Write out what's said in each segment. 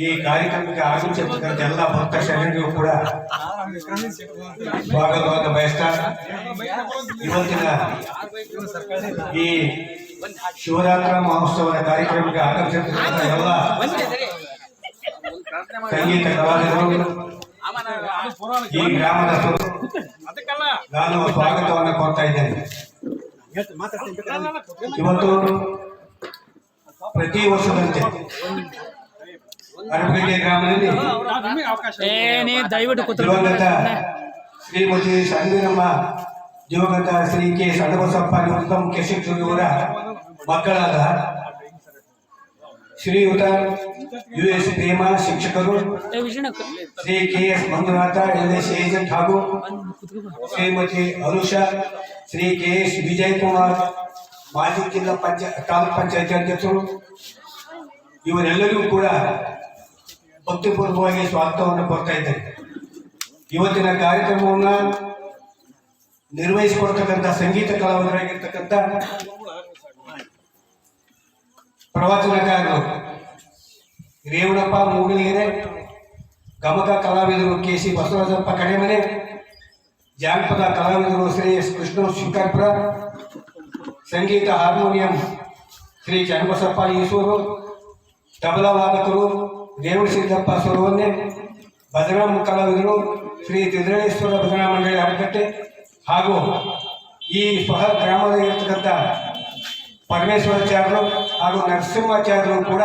ಈ ಕಾರ್ಯಕ್ರಮಕ್ಕೆ ಆಗಮಿಸಿರ್ತಕ್ಕಂಥ ಎಲ್ಲ ಭಕ್ತ ಶರಣರಿಗೂ ಕೂಡ ಸ್ವಾಗತವಾದ ಬಯಸ್ತಾ ಇವತ್ತಿನ ಈ ಶಿವರಾತ್ರ ಮಹೋತ್ಸವದ ಕಾರ್ಯಕ್ರಮಕ್ಕೆ ಆಗಮಿಸಿರ್ತಕ್ಕಂಥ ಎಲ್ಲ ಸಂಗೀತ ಕಲಾವಿದರು, ಈ ಗ್ರಾಮದ ನಾನು ಸ್ವಾಗತವನ್ನು ಕೊಡ್ತಾ ಇದ್ದೇನೆ. ಇವತ್ತು ಪ್ರತಿ ವರ್ಷದಂತೆ ಅರಬಗಟ್ಟೆ ಗ್ರಾಮದಲ್ಲಿ ಏ ನೀ ದಯವಿಟ್ಟು ಕೂತ್ರು ದಿವಂಗತ ಶ್ರೀಮತಿ ಸಂಗೀರಮ್ಮ ದಿವಂಗತ ಶ್ರೀ ಕೆ ಸಣ್ಣಬಸಪ್ಪ ನಿವೃತ್ತ ಮುಖ್ಯ ಶಿಕ್ಷಕರ ಮಕ್ಕಳಾದ ಶ್ರೀಯುತ ಯು ಎಸ್ ಪ್ರೇಮ ಶಿಕ್ಷಕರು ಏ ವಿಷಯ Shri K S Manjunatha L S agent ಹಾಗೂ ಶ್ರೀಮತಿ ಅನುಷಾ ಶ್ರೀ ಕೆ ಎಸ್ ವಿಜಯ್ ಕುಮಾರ್ ಮಾಜಿ ಜಿಲ್ಲಾ ಪಂಚಾಯತ್ ತಾಲೂಕ್ ಪಂಚಾಯತಿ ಅಧ್ಯಕ್ಷರು, ಇವರೆಲ್ಲರಿಗೂ ಕೂಡ ಭಕ್ತಿಪೂರ್ವಕವಾಗಿ ಸ್ವಾಗತವನ್ನು ಕೊಡ್ತಾ ಇದ್ದೇನೆ. ಇವತ್ತಿನ ಕಾರ್ಯಕ್ರಮವನ್ನ ನಿರ್ವಹಿಸಿಕೊಡ್ತಕ್ಕಂಥ ಸಂಗೀತ ಕಲಾವಿದರಾಗಿರ್ತಕ್ಕಂಥ ಪ್ರವಚನಕಾರರು ರೇವಣಪ್ಪ, ಮೂಗಲಿಗೆರೆ, ಗಮಕ ಕಲಾವಿದರು ಕೆ ಸಿ ಬಸವರಾಜಪ್ಪ ಕಡೆಮನೆ, ಜಾನಪದ ಕಲಾವಿದರು ಶ್ರೀ ಎಸ್ ಕೃಷ್ಣ ಶಿಕಾರ್ಪುರ ಸಂಗೀತ ಹಾರ್ಮೋನಿಯಂ ಶ್ರೀ ಚನ್ನಬಸಪ್ಪ ಈಸೂರು ತಬಲಾ ವಾದಕರು ರೇವಣ ಸಿದ್ದಪ್ಪ ಸುರವನ್ನೆ ಭದ್ರಾಮ ಕಲಾವಿದರು ಶ್ರೀ ತಿದ್ರೇಶ್ವರ ಭದ್ರಾ ಮಂಡಳಿ ಅರಕಟ್ಟೆ ಹಾಗೂ ಈ ಸ್ವಹ ಗ್ರಾಮದಲ್ಲಿರ್ತಕ್ಕಂಥ ಪರಮೇಶ್ವರಾಚಾರ್ಯರು ಹಾಗೂ ನರಸಿಂಹಾಚಾರ್ಯರು ಕೂಡ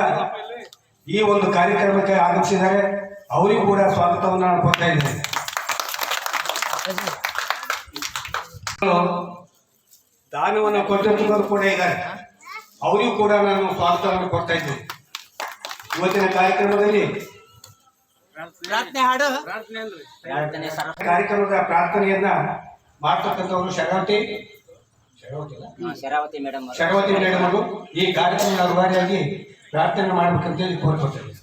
ಈ ಒಂದು ಕಾರ್ಯಕ್ರಮಕ್ಕೆ ಆಗಮಿಸಿದ್ದಾರೆ. ಅವರಿಗೂ ಕೂಡ ಸ್ವಾಗತವನ್ನು ನಾನು ಕೊಡ್ತಾ ಇದ್ದೇನೆ. ದಾನವನ್ನು ಕೊಟ್ಟಂತವರು ಕೂಡ ಇದ್ದಾರೆ. ಅವರಿಗೂ ಕೂಡ ನಾನು ಸ್ವಾಗತವನ್ನು ಕೊಡ್ತಾ ಇದ್ದೇನೆ. ಇವತ್ತಿನ ಕಾರ್ಯಕ್ರಮದಲ್ಲಿ ಕಾರ್ಯಕ್ರಮದ ಪ್ರಾರ್ಥನೆಯನ್ನ ಮಾಡ್ತಕ್ಕಂಥವರು ಶರಾವತಿ. ಶರಾವತಿ ಮೇಡಮ್ ಶರಾವತಿ ಮೇಡಮ್ ಅವರು ಈ ಕಾರ್ಯಕ್ರಮದ ಅನಿವಾರ್ಯವಾಗಿ ಪ್ರಾರ್ಥನೆ ಮಾಡ್ಬೇಕಂತ ಹೇಳಿ Thank